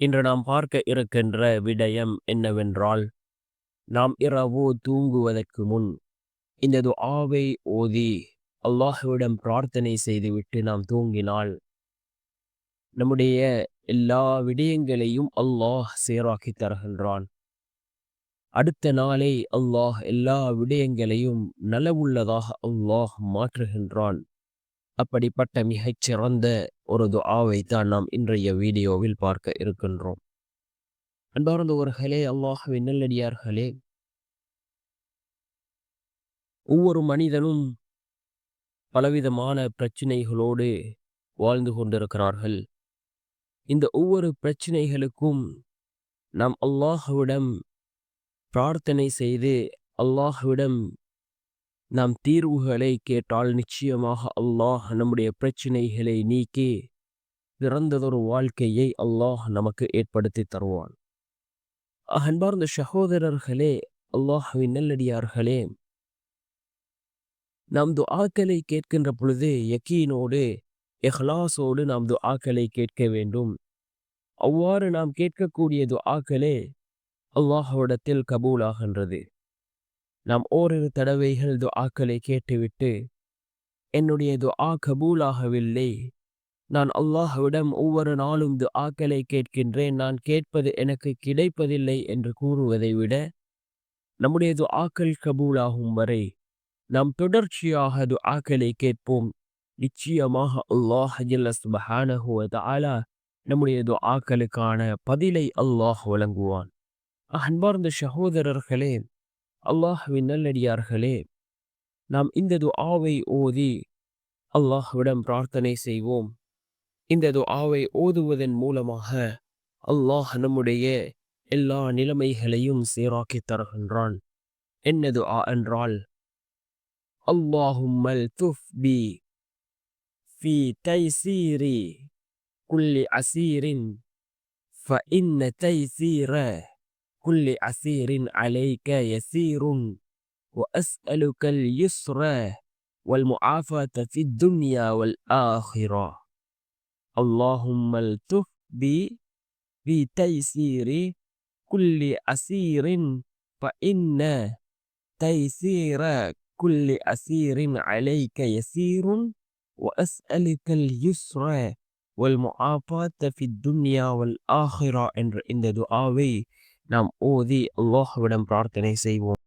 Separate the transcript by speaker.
Speaker 1: இன்று நாம் பார்க்க இருக்கின்ற விடயம் என்னவென்றால் நாம் இரவு தூங்குவதற்கு முன் இந்த துஆவை ஓதி அல்லாஹுவிடம் பிரார்த்தனை செய்துவிட்டு நாம் தூங்கினால் நம்முடைய எல்லா விடயங்களையும் அல்லாஹ் சீராக்கி தருகின்றான். அடுத்த நாளே அல்லாஹ் எல்லா விடயங்களையும் நலவுள்ளதாக அல்லாஹ் மாற்றுகின்றான். அப்படிப்பட்ட மிகச் சிறந்த ஒரு துஆவை தான் நாம் இன்றைய வீடியோவில் பார்க்க இருக்கின்றோம். அன்பார்ந்தவர்களே அல்லாஹுவின் நல்லடியார்களே ஒவ்வொரு மனிதனும் பலவிதமான பிரச்சனைகளோடு வாழ்ந்து கொண்டிருக்கிறார்கள். இந்த ஒவ்வொரு பிரச்சனைகளுக்கும் நாம் அல்லாஹுவிடம் பிரார்த்தனை செய்து அல்லாஹுவிடம் நாம் தீர்வுகளை கேட்டால் நிச்சயமாக அல்லாஹ் நம்முடைய பிரச்சினைகளை நீக்கி பிறந்ததொரு வாழ்க்கையை அல்லாஹ் நமக்கு ஏற்படுத்தி தருவான். அன்பார்ந்த சகோதரர்களே அல்லாஹ்வின் நல்லடியார்களே நாம் துஆக்களை கேட்கின்ற பொழுது யக்கீனோடு எஹ்லாஸோடு நாம் துஆக்களை கேட்க வேண்டும். அவ்வாறு நாம் கேட்கக்கூடிய துஆக்களே அல்லாஹ்விடத்தில் கபூலாகின்றது. நாம் ஓரிரு தடவைகள் துஆக்களை கேட்டுவிட்டு என்னுடைய துஆ கபூலாகவில்லை. நான் அல்லாஹ்விடம் ஒவ்வொரு நாளும் துஆக்களை கேட்கின்றேன். நான் கேட்பது எனக்கு கிடைப்பதில்லை என்று கூறுவதை விட நம்முடைய துஆக்கள் கபூலாகும் வரை நாம் தொடர்ச்சியாக துஆக்களை கேட்போம். நிச்சயமாக அல்லாஹ் ஆலா சுபஹானஹு வ ஆக்களுக்கான நம்முடைய துஆக்களுக்கான பதிலை அல்லாஹ் வழங்குவான். அன்பார்ந்த சகோதரர்களே அல்லாஹ்வின் நல்லடியார்களே நாம் இந்த துஆவை ஓதி அல்லாஹ்விடம் பிரார்த்தனை செய்வோம் இந்த துஆவை ஓதுவதன் மூலமாக அல்லாஹ் நம்முடைய எல்லா நிலைமைகளையும் சீராக்கி தருகின்றான் என்ன துஆ என்றால் அல்லாஹும்மல் துஃபி في تيسير كل عسير فإن تيسير كل عسير عليك يسير وأسألك اليسر والمعافاة في الدنيا والآخرة. اللهم التف بي في تيسير كل عسير فإن تيسير كل عسير عليك يسير وأسألك اليسر والمعافاة في الدنيا والآخرة. عند دعائي நாம் ஓதி அல்லாஹ்விடம் பிரார்த்தனை செய்வோம்.